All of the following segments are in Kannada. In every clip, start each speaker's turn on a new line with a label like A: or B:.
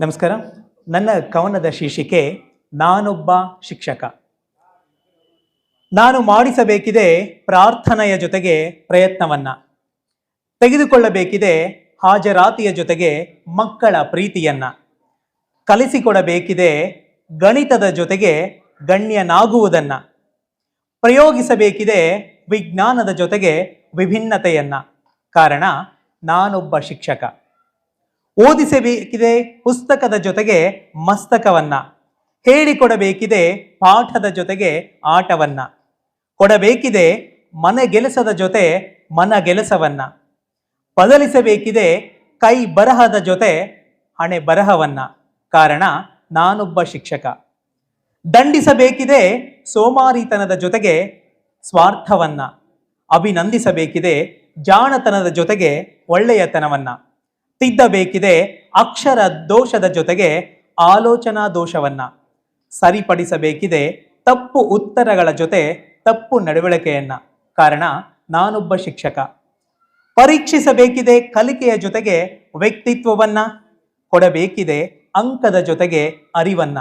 A: ನಮಸ್ಕಾರ. ನನ್ನ ಕವನದ ಶೀರ್ಷಿಕೆ, ನಾನೊಬ್ಬ ಶಿಕ್ಷಕ. ನಾನು ಮಾಡಿಸಬೇಕಿದೆ ಪ್ರಾರ್ಥನೆಯ ಜೊತೆಗೆ ಪ್ರಯತ್ನವನ್ನ. ತೆಗೆದುಕೊಳ್ಳಬೇಕಿದೆ ಹಾಜರಾತಿಯ ಜೊತೆಗೆ ಮಕ್ಕಳ ಪ್ರೀತಿಯನ್ನ. ಕಲಿಸಿಕೊಡಬೇಕಿದೆ ಗಣಿತದ ಜೊತೆಗೆ ಗಣ್ಯನಾಗುವುದನ್ನ. ಪ್ರಯೋಗಿಸಬೇಕಿದೆ ವಿಜ್ಞಾನದ ಜೊತೆಗೆ ವಿಭಿನ್ನತೆಯನ್ನ. ಕಾರಣ, ನಾನೊಬ್ಬ ಶಿಕ್ಷಕ. ಓದಿಸಬೇಕಿದೆ ಪುಸ್ತಕದ ಜೊತೆಗೆ ಮಸ್ತಕವನ್ನ. ಹೇಳಿಕೊಡಬೇಕಿದೆ ಪಾಠದ ಜೊತೆಗೆ ಆಟವನ್ನ. ಕೊಡಬೇಕಿದೆ ಮನೆಗೆಲಸದ ಜೊತೆ ಮನಗೆಲಸವನ್ನ ಬದಲಿಸಬೇಕಿದೆ ಕೈ ಬರಹದ ಜೊತೆ ಹಣೆ ಬರಹವನ್ನ. ಕಾರಣ, ನಾನೊಬ್ಬ ಶಿಕ್ಷಕ. ದಂಡಿಸಬೇಕಿದೆ ಸೋಮಾರಿತನದ ಜೊತೆಗೆ ಸ್ವಾರ್ಥವನ್ನ. ಅಭಿನಂದಿಸಬೇಕಿದೆ ಜಾಣತನದ ಜೊತೆಗೆ ಒಳ್ಳೆಯತನವನ್ನ. ತಿದ್ದಬೇಕಿದೆ ಅಕ್ಷರ ದೋಷದ ಜೊತೆಗೆ ಆಲೋಚನಾ ದೋಷವನ್ನ. ಸರಿಪಡಿಸಬೇಕಿದೆ ತಪ್ಪು ಉತ್ತರಗಳ ಜೊತೆ ತಪ್ಪು ನಡವಳಿಕೆಯನ್ನ. ಕಾರಣ, ನಾನೊಬ್ಬ ಶಿಕ್ಷಕ. ಪರೀಕ್ಷಿಸಬೇಕಿದೆ ಕಲಿಕೆಯ ಜೊತೆಗೆ ವ್ಯಕ್ತಿತ್ವವನ್ನ, ಕೊಡಬೇಕಿದೆ ಅಂಕದ ಜೊತೆಗೆ ಅರಿವನ್ನ.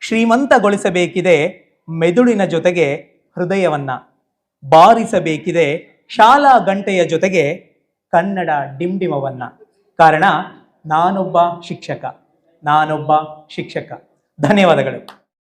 A: ಶ್ರೀಮಂತಗೊಳಿಸಬೇಕಿದೆ ಮೆದುಳಿನ ಜೊತೆಗೆ ಹೃದಯವನ್ನ. ಬಾರಿಸಬೇಕಿದೆ ಶಾಲಾ ಗಂಟೆಯ ಜೊತೆಗೆ ಕನ್ನಡ ಡಿಂಡಿಮವನ್ನ. ಕಾರಣ ನಾನೊಬ್ಬ ಶಿಕ್ಷಕ ನಾನೊಬ್ಬ ಶಿಕ್ಷಕ. ಧನ್ಯವಾದಗಳು.